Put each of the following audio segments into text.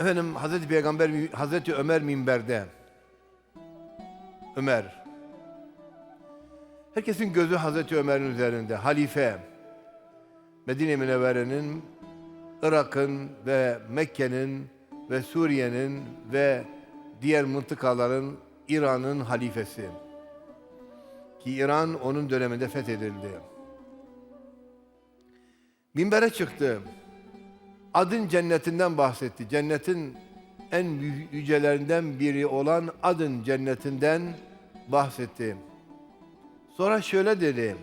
Efendim Hazreti Peygamber, Hazreti Ömer minberde. Ömer. Herkesin gözü Hazreti Ömer'in üzerinde. Halife. Medine Münevvere'nin, Irak'ın ve Mekke'nin ve Suriye'nin ve diğer mıntıkaların İran'ın halifesi. Ki İran onun döneminde fethedildi. Minbere çıktı. Adın cennetinden bahsetti. Cennetin en yü- yücelerinden biri olan Adın cennetinden bahsetti. Sonra şöyle dedi.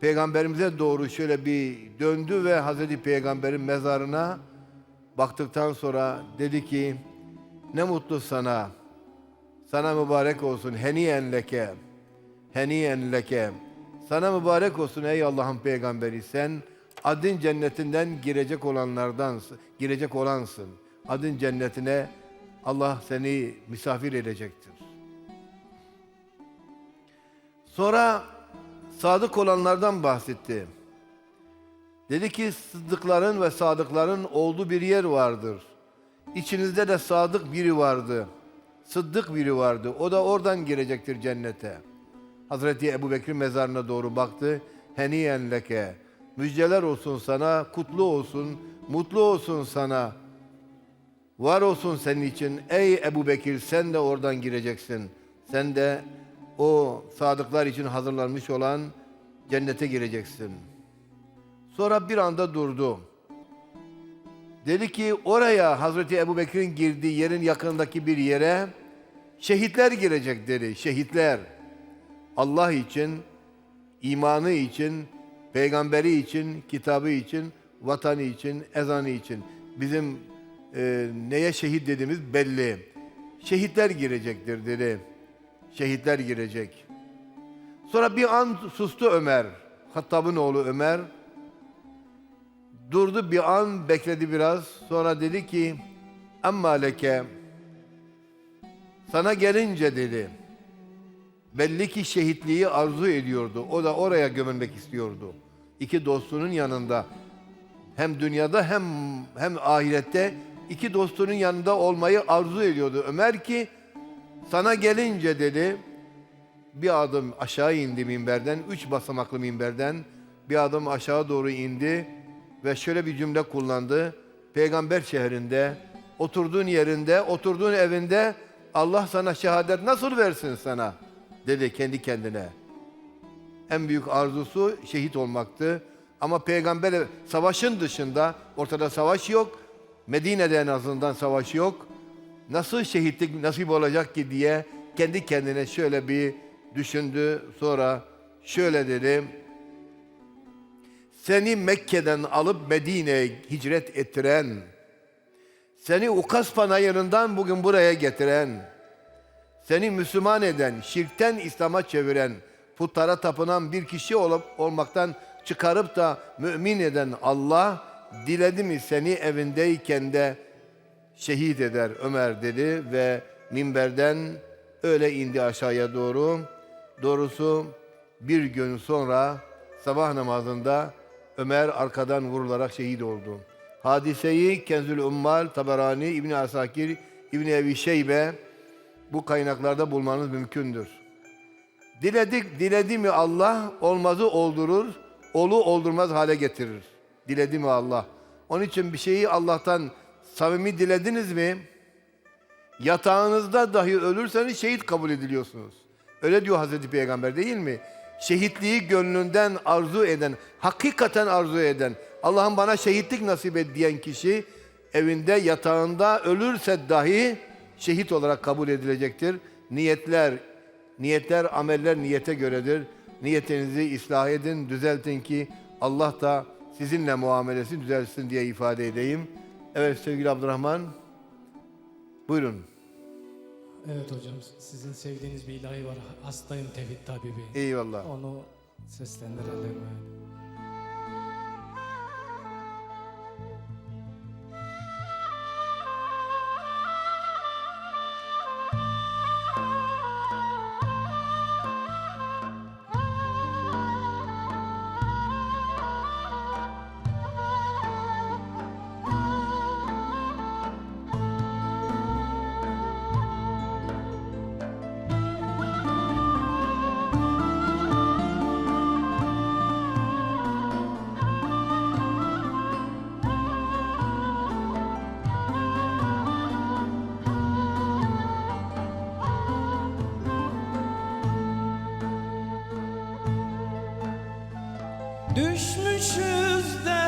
Peygamberimize doğru şöyle bir döndü ve Hazreti Peygamber'in mezarına baktıktan sonra dedi ki ne mutlu sana. Sana mübarek olsun. Heniyen leke. Heniyen leke. Sana mübarek olsun ey Allah'ın peygamberi. Sen adın cennetinden girecek olanlardansın. Girecek olansın. Adın cennetine Allah seni misafir edecektir. Sonra sadık olanlardan bahsetti. Dedi ki sıddıkların ve sadıkların olduğu bir yer vardır. İçinizde de sadık biri vardı. Sıddık biri vardı. O da oradan girecektir cennete. Hazreti Ebu Bekir mezarına doğru baktı. Heniyen leke. Müjdeler olsun sana, kutlu olsun, mutlu olsun sana. Var olsun senin için ey Ebu Bekir sen de oradan gireceksin. Sen de o sadıklar için hazırlanmış olan cennete gireceksin. Sonra bir anda durdu. Dedi ki oraya Hazreti Ebu Bekir'in girdiği yerin yakındaki bir yere şehitler girecek dedi. Şehitler. Allah için, imanı için, peygamberi için, kitabı için, vatanı için, ezanı için. Bizim e, neye şehit dediğimiz belli. Şehitler girecektir dedi. Şehitler girecek. Sonra bir an sustu Ömer. Hattab'ın oğlu Ömer. Durdu bir an bekledi biraz. Sonra dedi ki Amma leke sana gelince dedi. Belli ki şehitliği arzu ediyordu. O da oraya gömülmek istiyordu. İki dostunun yanında hem dünyada hem hem ahirette iki dostunun yanında olmayı arzu ediyordu. Ömer ki sana gelince dedi bir adım aşağı indi minberden, üç basamaklı minberden bir adım aşağı doğru indi ve şöyle bir cümle kullandı. Peygamber şehrinde, oturduğun yerinde, oturduğun evinde Allah sana şehadet nasıl versin sana? Dedi kendi kendine. En büyük arzusu şehit olmaktı. Ama peygamber savaşın dışında, ortada savaş yok. Medine'de en azından savaş yok. Nasıl şehitlik nasip olacak ki diye kendi kendine şöyle bir düşündü. Sonra şöyle dedi. Seni Mekke'den alıp Medine'ye hicret ettiren, seni Ukas panayırından bugün buraya getiren, seni Müslüman eden, şirkten İslam'a çeviren, putlara tapınan bir kişi olup olmaktan çıkarıp da mümin eden Allah, diledi mi seni evindeyken de şehit eder Ömer dedi ve minberden öyle indi aşağıya doğru. Doğrusu bir gün sonra sabah namazında Ömer arkadan vurularak şehit oldu. Hadiseyi Kenzül Ummal, Taberani, İbni Asakir, İbni Ebi Şeybe bu kaynaklarda bulmanız mümkündür. Diledik, diledi mi Allah olmazı oldurur, olu oldurmaz hale getirir. Diledi mi Allah? Onun için bir şeyi Allah'tan samimi dilediniz mi? Yatağınızda dahi ölürseniz şehit kabul ediliyorsunuz. Öyle diyor Hazreti Peygamber değil mi? Şehitliği gönlünden arzu eden, hakikaten arzu eden, Allah'ım bana şehitlik nasip et diyen kişi evinde yatağında ölürse dahi şehit olarak kabul edilecektir. Niyetler, niyetler, ameller niyete göredir. Niyetinizi ıslah edin, düzeltin ki Allah da sizinle muamelesi düzelsin diye ifade edeyim. Evet sevgili Abdurrahman, buyurun. Evet hocam sizin sevdiğiniz bir ilahi var. Hastayım Tevhid Tabibi. Eyvallah. Onu seslendirelim. Düşmüşüz dermansız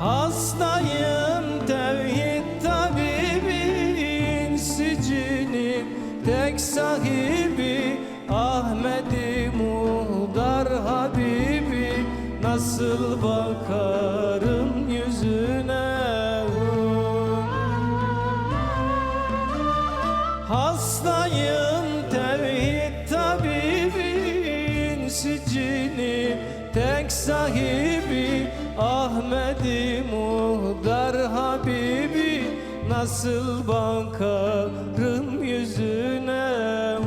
Hastayım tevhid tabibin sicinin tek sahibi Ahmedi Muhdar Habibi. Nasıl bakarım Nasıl bakarım yüzüne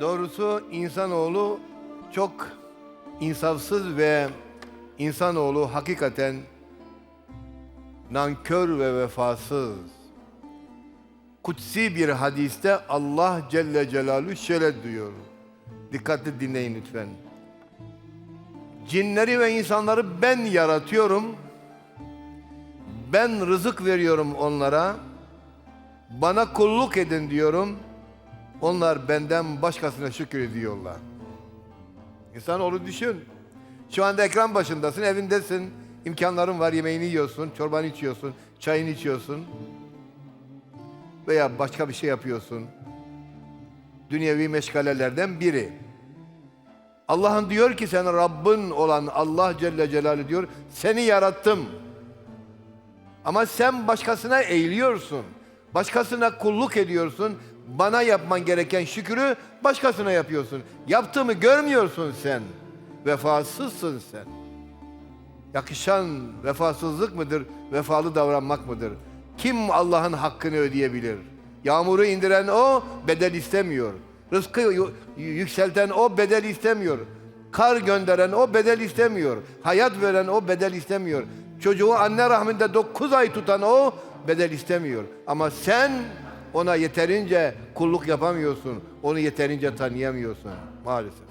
Doğrusu insanoğlu çok insafsız ve insanoğlu hakikaten nankör ve vefasız. Kutsi bir hadiste Allah Celle Celaluhu şöyle diyor. Dikkatli dinleyin lütfen. Cinleri ve insanları ben yaratıyorum. Ben rızık veriyorum onlara. Bana kulluk edin diyorum. Onlar benden başkasına şükür ediyorlar. İnsanoğlu düşün. Şu anda ekran başındasın, evindesin. imkanların var, yemeğini yiyorsun, çorbanı içiyorsun, çayını içiyorsun. Veya başka bir şey yapıyorsun. Dünyevi meşgalelerden biri. Allah'ın diyor ki sen Rabbin olan Allah Celle Celaluhu diyor, seni yarattım. Ama sen başkasına eğiliyorsun. Başkasına kulluk ediyorsun. Bana yapman gereken şükürü başkasına yapıyorsun. Yaptığımı görmüyorsun sen. Vefasızsın sen. Yakışan vefasızlık mıdır? Vefalı davranmak mıdır? Kim Allah'ın hakkını ödeyebilir? Yağmuru indiren o bedel istemiyor. Rızkı yükselten o bedel istemiyor. Kar gönderen o bedel istemiyor. Hayat veren o bedel istemiyor. Çocuğu anne rahminde 9 ay tutan o bedel istemiyor. Ama sen ona yeterince kulluk yapamıyorsun. Onu yeterince tanıyamıyorsun maalesef.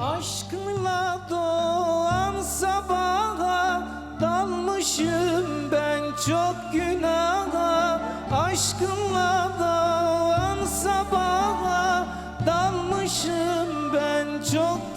Aşkınla doğan sabaha Dalmışım ben çok günaha Aşkınla doğan Dalmışım ben çok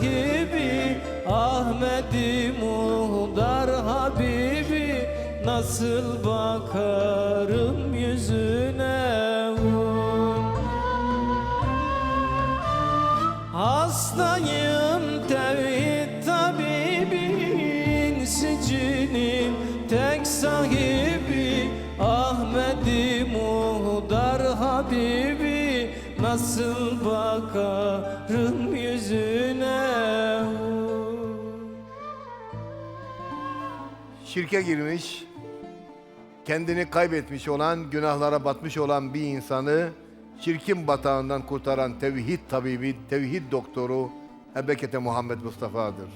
tek sahibi Ahmedi Muhdar Habibi Nasıl bakarım yüzüne? Hastayım Şirke girmiş, kendini kaybetmiş olan, günahlara batmış olan bir insanı şirkin batağından kurtaran tevhid tabibi, tevhid doktoru Ebekete Muhammed Mustafa'dır.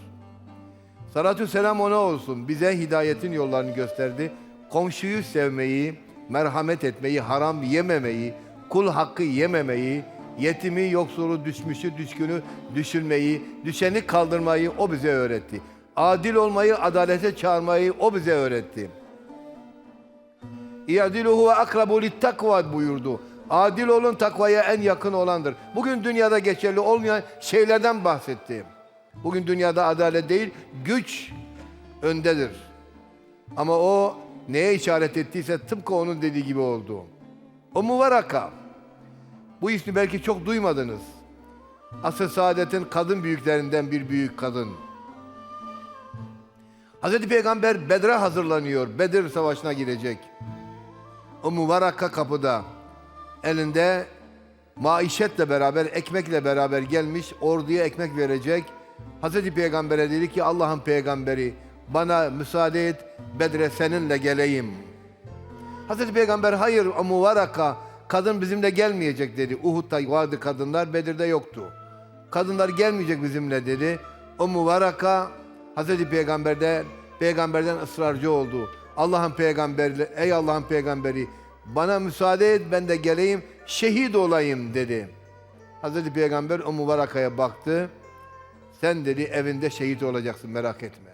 Salatü selam ona olsun. Bize hidayetin yollarını gösterdi. Komşuyu sevmeyi, merhamet etmeyi, haram yememeyi, kul hakkı yememeyi, yetimi, yoksulu, düşmüşü, düşkünü düşünmeyi, düşeni kaldırmayı o bize öğretti. Adil olmayı, adalete çağırmayı o bize öğretti. İadiluhu ve akrabu littakva buyurdu. Adil olun takvaya en yakın olandır. Bugün dünyada geçerli olmayan şeylerden bahsetti. Bugün dünyada adalet değil, güç öndedir. Ama o neye işaret ettiyse tıpkı onun dediği gibi oldu. O Muvaraka. Bu ismi belki çok duymadınız. Asr-ı Saadet'in kadın büyüklerinden bir büyük kadın. Hazreti Peygamber Bedre hazırlanıyor. Bedir Savaşı'na girecek. O mübaraka kapıda elinde maişetle beraber, ekmekle beraber gelmiş orduya ekmek verecek. Hazreti Peygamber'e dedi ki Allah'ın peygamberi bana müsaade et Bedre seninle geleyim. Hazreti Peygamber hayır o mübaraka kadın bizimle gelmeyecek dedi. Uhud'da vardı kadınlar, Bedir'de yoktu. Kadınlar gelmeyecek bizimle dedi. O mübaraka Hazreti Peygamber'de peygamberden ısrarcı oldu. Allah'ın peygamberi, ey Allah'ın peygamberi bana müsaade et ben de geleyim şehit olayım dedi. Hazreti Peygamber o mübarekaya baktı. Sen dedi evinde şehit olacaksın merak etme.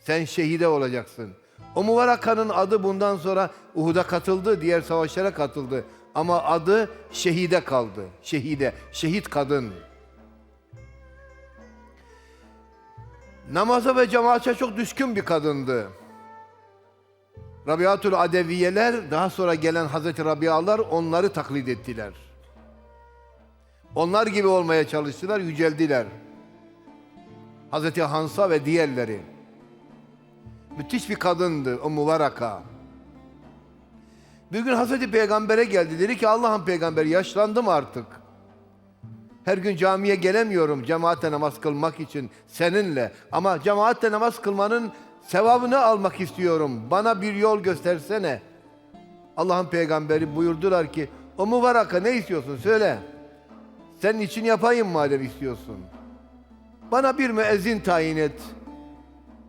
Sen şehide olacaksın. O mübarekanın adı bundan sonra Uhud'a katıldı, diğer savaşlara katıldı. Ama adı şehide kaldı. Şehide, şehit kadın. Namaza ve cemaate çok düşkün bir kadındı. Rabiatul Adeviyeler, daha sonra gelen Hazreti Rabialar onları taklit ettiler. Onlar gibi olmaya çalıştılar, yüceldiler. Hazreti Hansa ve diğerleri. Müthiş bir kadındı o mübaraka. Bir gün Hazreti Peygamber'e geldi. Dedi ki Allah'ın peygamberi yaşlandım artık. Her gün camiye gelemiyorum cemaatle namaz kılmak için seninle. Ama cemaatle namaz kılmanın sevabını almak istiyorum. Bana bir yol göstersene. Allah'ın peygamberi buyurdular ki o mübaraka ne istiyorsun söyle. Senin için yapayım madem istiyorsun. Bana bir müezzin tayin et.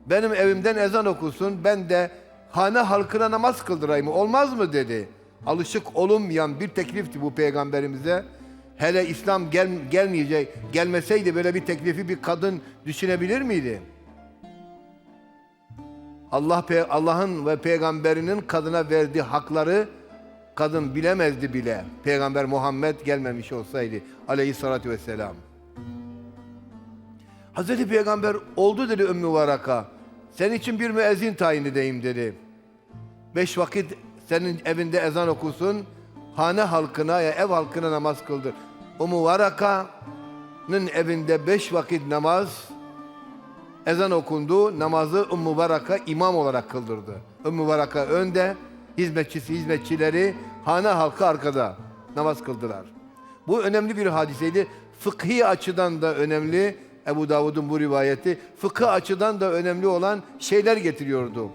Benim evimden ezan okusun. Ben de hane halkına namaz kıldırayım. Olmaz mı dedi. Alışık olunmayan bir teklifti bu peygamberimize. Hele İslam gel, gelmeyecek, gelmeseydi böyle bir teklifi bir kadın düşünebilir miydi? Allah Allah'ın ve peygamberinin kadına verdiği hakları kadın bilemezdi bile. Peygamber Muhammed gelmemiş olsaydı aleyhissalatü vesselam. Hazreti Peygamber oldu dedi Ümmü Varaka. Senin için bir müezzin tayin edeyim dedi. Beş vakit senin evinde ezan okusun. Hane halkına ya ev halkına namaz kıldır. Ümmü Varaka'nın evinde beş vakit namaz ezan okundu. Namazı Ümmü Varaka imam olarak kıldırdı. Ümmü Varaka önde, hizmetçisi, hizmetçileri hane halkı arkada namaz kıldılar. Bu önemli bir hadiseydi. Fıkhi açıdan da önemli. Ebu Davud'un bu rivayeti fıkıh açıdan da önemli olan şeyler getiriyordu.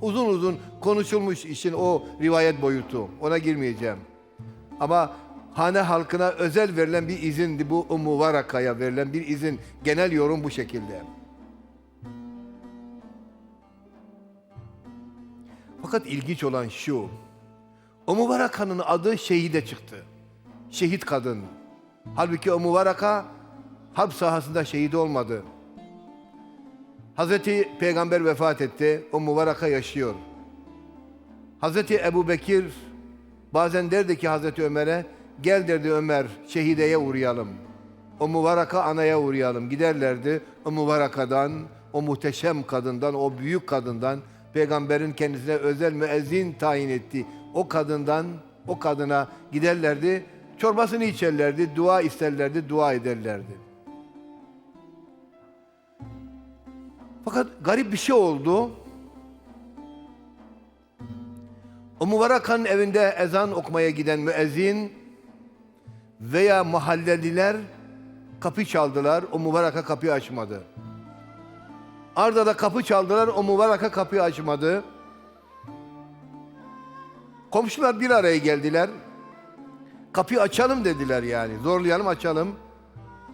Uzun uzun konuşulmuş işin o rivayet boyutu. Ona girmeyeceğim. Ama hane halkına özel verilen bir izindi bu Ummu Varaka'ya verilen bir izin. Genel yorum bu şekilde. Fakat ilginç olan şu. Ummu Varaka'nın adı şehide çıktı. Şehit kadın. Halbuki Ummu Varaka sahasında şehit olmadı. Hazreti Peygamber vefat etti. O mübaraka yaşıyor. Hazreti Ebu Bekir bazen derdi ki Hazreti Ömer'e gel derdi Ömer şehideye uğrayalım. O mübaraka anaya uğrayalım. Giderlerdi o mübarakadan, o muhteşem kadından, o büyük kadından Peygamberin kendisine özel müezzin tayin etti. O kadından, o kadına giderlerdi. Çorbasını içerlerdi, dua isterlerdi, dua ederlerdi. Fakat garip bir şey oldu. O mübarekanın evinde ezan okumaya giden müezzin veya mahalleliler kapı çaldılar. O mübareka kapıyı açmadı. Arda da kapı çaldılar. O mübareka kapıyı açmadı. Komşular bir araya geldiler. Kapıyı açalım dediler yani. Zorlayalım açalım.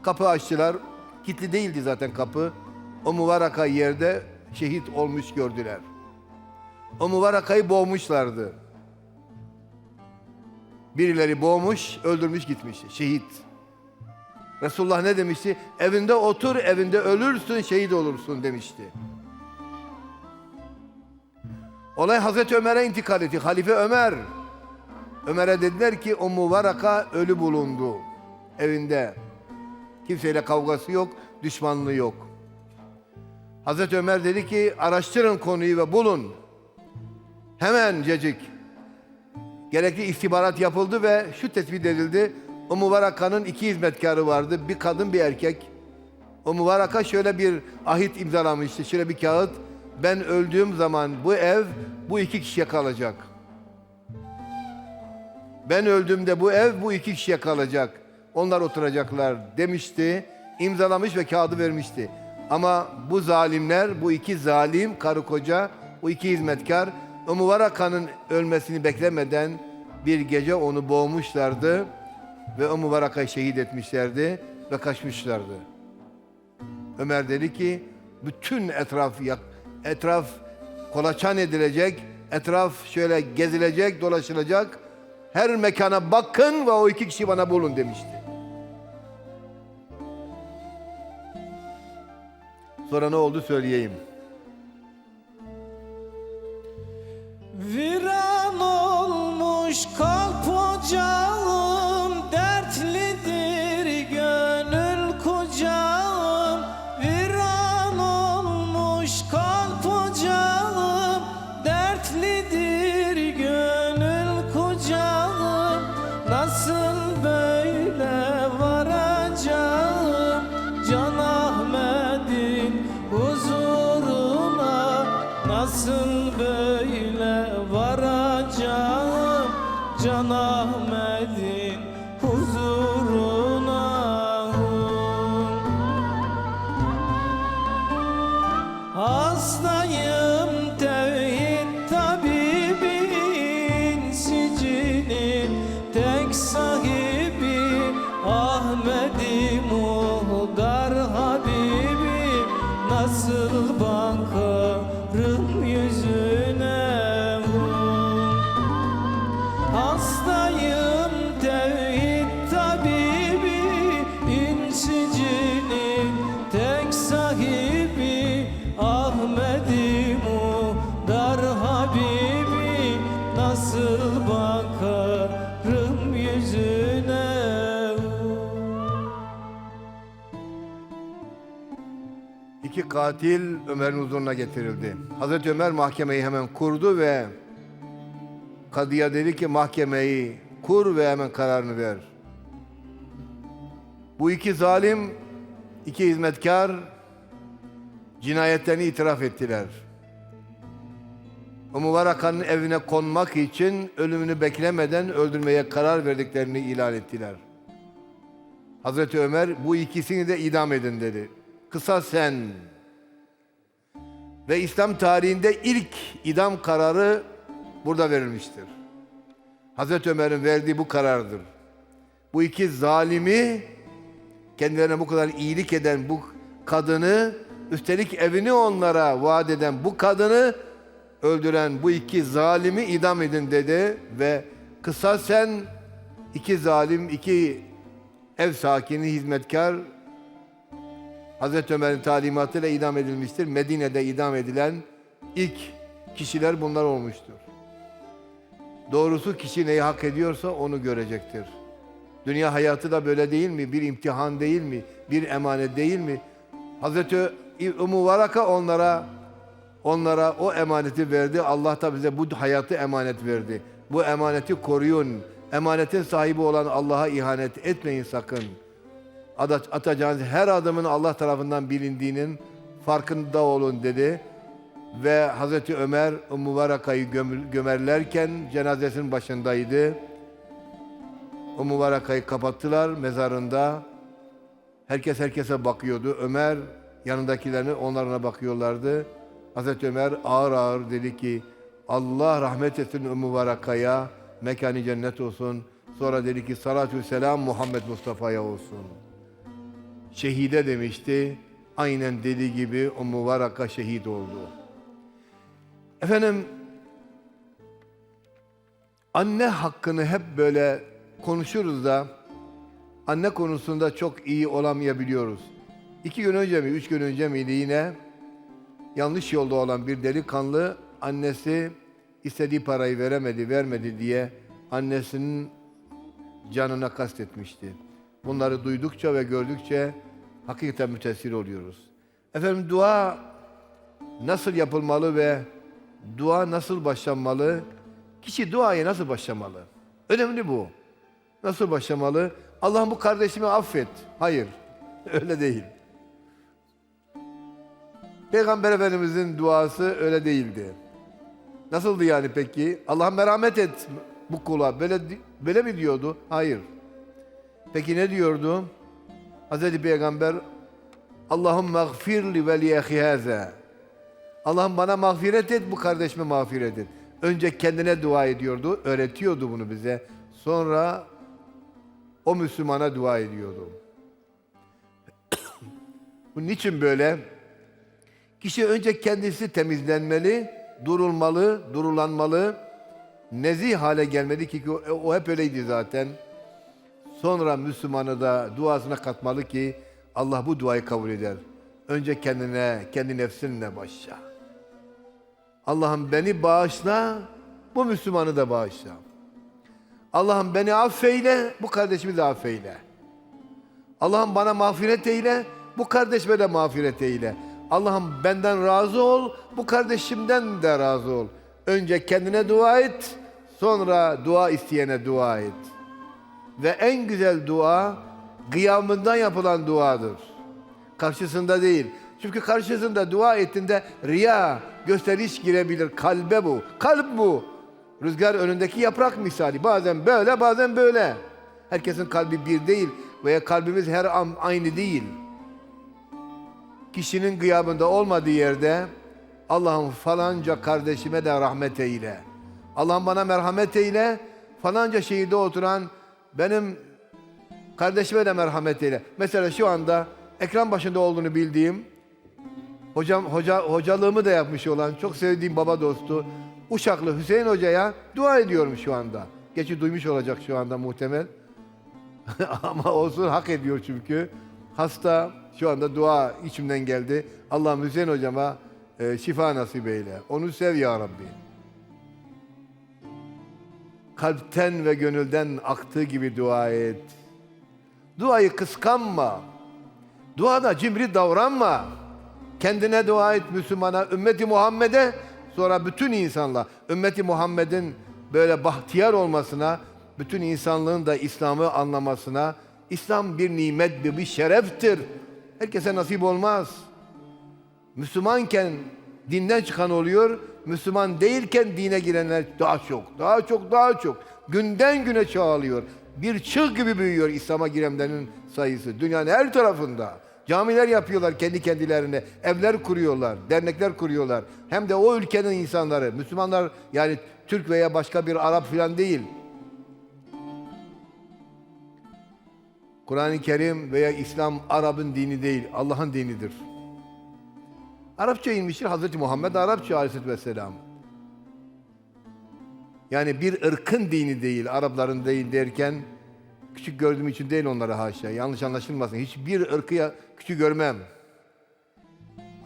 Kapı açtılar. Kilitli değildi zaten kapı. O mübaraka yerde şehit olmuş gördüler. O mübarakayı boğmuşlardı. Birileri boğmuş, öldürmüş gitmiş. Şehit. Resulullah ne demişti? Evinde otur, evinde ölürsün, şehit olursun demişti. Olay Hazreti Ömer'e intikal etti. Halife Ömer. Ömer'e dediler ki o mübaraka ölü bulundu evinde. Kimseyle kavgası yok, düşmanlığı yok. Hazreti Ömer dedi ki araştırın konuyu ve bulun. Hemencecik gerekli istihbarat yapıldı ve şu tespit edildi. O mübarekanın iki hizmetkarı vardı. Bir kadın bir erkek. O mübareka şöyle bir ahit imzalamıştı. Şöyle bir kağıt. Ben öldüğüm zaman bu ev bu iki kişiye kalacak. Ben öldüğümde bu ev bu iki kişiye kalacak. Onlar oturacaklar demişti. İmzalamış ve kağıdı vermişti. Ama bu zalimler, bu iki zalim karı koca, bu iki hizmetkar o mübarekanın ölmesini beklemeden bir gece onu boğmuşlardı ve o mübarekayı şehit etmişlerdi ve kaçmışlardı. Ömer dedi ki bütün etraf etraf kolaçan edilecek, etraf şöyle gezilecek, dolaşılacak. Her mekana bakın ve o iki kişi bana bulun demişti. Sonra ne oldu söyleyeyim. Viran olmuş kalp ocağım Katil Ömer'in huzuruna getirildi. Hazreti Ömer mahkemeyi hemen kurdu ve kadıya dedi ki mahkemeyi kur ve hemen kararını ver. Bu iki zalim, iki hizmetkar cinayetlerini itiraf ettiler. O mübarekanın evine konmak için ölümünü beklemeden öldürmeye karar verdiklerini ilan ettiler. Hazreti Ömer bu ikisini de idam edin dedi. Kısa sen. Ve İslam tarihinde ilk idam kararı burada verilmiştir. Hazreti Ömer'in verdiği bu karardır. Bu iki zalimi kendilerine bu kadar iyilik eden bu kadını üstelik evini onlara vaat eden bu kadını öldüren bu iki zalimi idam edin dedi ve kısa sen iki zalim iki ev sakini hizmetkar Hazreti Ömer'in talimatıyla idam edilmiştir. Medine'de idam edilen ilk kişiler bunlar olmuştur. Doğrusu kişi neyi hak ediyorsa onu görecektir. Dünya hayatı da böyle değil mi? Bir imtihan değil mi? Bir emanet değil mi? Hazreti Ümmü Varaka onlara onlara o emaneti verdi. Allah da bize bu hayatı emanet verdi. Bu emaneti koruyun. Emanetin sahibi olan Allah'a ihanet etmeyin sakın. Atacağınız her adımın Allah tarafından bilindiğinin farkında olun dedi. Ve Hazreti Ömer gömül- gömerlerken cenazesinin başındaydı. O mübarekayı kapattılar mezarında. Herkes herkese bakıyordu. Ömer yanındakilerini onlarına bakıyorlardı. Hazreti Ömer ağır ağır dedi ki Allah rahmet etsin o mübarekaya, mekanı cennet olsun. Sonra dedi ki salatü selam Muhammed Mustafa'ya olsun. Şehide demişti. Aynen dediği gibi o mübaraka şehit oldu. Efendim anne hakkını hep böyle konuşuruz da anne konusunda çok iyi olamayabiliyoruz. İki gün önce mi, üç gün önce miydi yine yanlış yolda olan bir delikanlı annesi istediği parayı veremedi, vermedi diye annesinin canına kastetmişti. Bunları duydukça ve gördükçe hakikaten mütesir oluyoruz. Efendim dua nasıl yapılmalı ve dua nasıl başlanmalı? Kişi duaya nasıl başlamalı? Önemli bu. Nasıl başlamalı? Allah'ım bu kardeşimi affet. Hayır. Öyle değil. Peygamber Efendimizin duası öyle değildi. Nasıldı yani peki? Allah'ım merhamet et bu kula. Böyle, böyle mi diyordu? Hayır. Peki ne diyordu? Hazreti Peygamber Allahum mağfirli ve li ehi haza. Allah'ım bana mağfiret et, bu kardeşime mağfiret et. Önce kendine dua ediyordu, öğretiyordu bunu bize. Sonra o Müslümana dua ediyordu. bu niçin böyle? Kişi önce kendisi temizlenmeli, durulmalı, durulanmalı, nezih hale gelmeli ki o hep öyleydi zaten. Sonra Müslümanı da duasına katmalı ki Allah bu duayı kabul eder. Önce kendine, kendi nefsinle başla. Allah'ım beni bağışla, bu Müslümanı da bağışla. Allah'ım beni affeyle, bu kardeşimi de affeyle. Allah'ım bana mağfiret eyle, bu kardeşime de mağfiret eyle. Allah'ım benden razı ol, bu kardeşimden de razı ol. Önce kendine dua et, sonra dua isteyene dua et. Ve en güzel dua kıyamından yapılan duadır. Karşısında değil. Çünkü karşısında dua ettiğinde riya, gösteriş girebilir. Kalbe bu. Kalp bu. Rüzgar önündeki yaprak misali. Bazen böyle, bazen böyle. Herkesin kalbi bir değil veya kalbimiz her an aynı değil. Kişinin gıyabında olmadığı yerde Allah'ım falanca kardeşime de rahmet eyle. Allah'ım bana merhamet eyle. Falanca şehirde oturan benim kardeşime de merhamet eyle. Mesela şu anda ekran başında olduğunu bildiğim hocam hoca hocalığımı da yapmış olan çok sevdiğim baba dostu Uşaklı Hüseyin Hoca'ya dua ediyorum şu anda. Geçi duymuş olacak şu anda muhtemel. Ama olsun hak ediyor çünkü. Hasta şu anda dua içimden geldi. Allah'ım Hüseyin hocama e, şifa nasip eyle. Onu sev ya Rabbi. Kalpten ve gönülden aktığı gibi dua et. Duayı kıskanma. Duada cimri davranma. Kendine dua et Müslümana, ümmeti Muhammed'e, sonra bütün insanla, ümmeti Muhammed'in böyle bahtiyar olmasına, bütün insanlığın da İslam'ı anlamasına, İslam bir nimet, bir, şereftir. Herkese nasip olmaz. Müslümanken dinden çıkan oluyor, Müslüman değilken dine girenler daha çok, daha çok, daha çok. Günden güne çoğalıyor. Bir çığ gibi büyüyor İslam'a girenlerin sayısı. Dünyanın her tarafında. Camiler yapıyorlar kendi kendilerine, evler kuruyorlar, dernekler kuruyorlar. Hem de o ülkenin insanları, Müslümanlar yani Türk veya başka bir Arap falan değil. Kur'an-ı Kerim veya İslam Arap'ın dini değil, Allah'ın dinidir. Arapça inmiştir Hazreti Muhammed Arapça Aleyhisselatü Vesselam. Yani bir ırkın dini değil, Arapların değil derken küçük gördüğüm için değil onlara haşa. Yanlış anlaşılmasın. Hiçbir ırkı küçük görmem.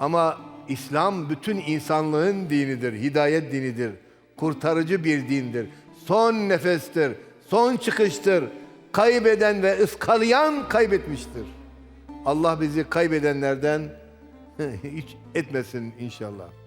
Ama İslam bütün insanlığın dinidir, hidayet dinidir. Kurtarıcı bir dindir. Son nefestir, son çıkıştır. Kaybeden ve ıskalayan kaybetmiştir. Allah bizi kaybedenlerden hiç etmesin inşallah.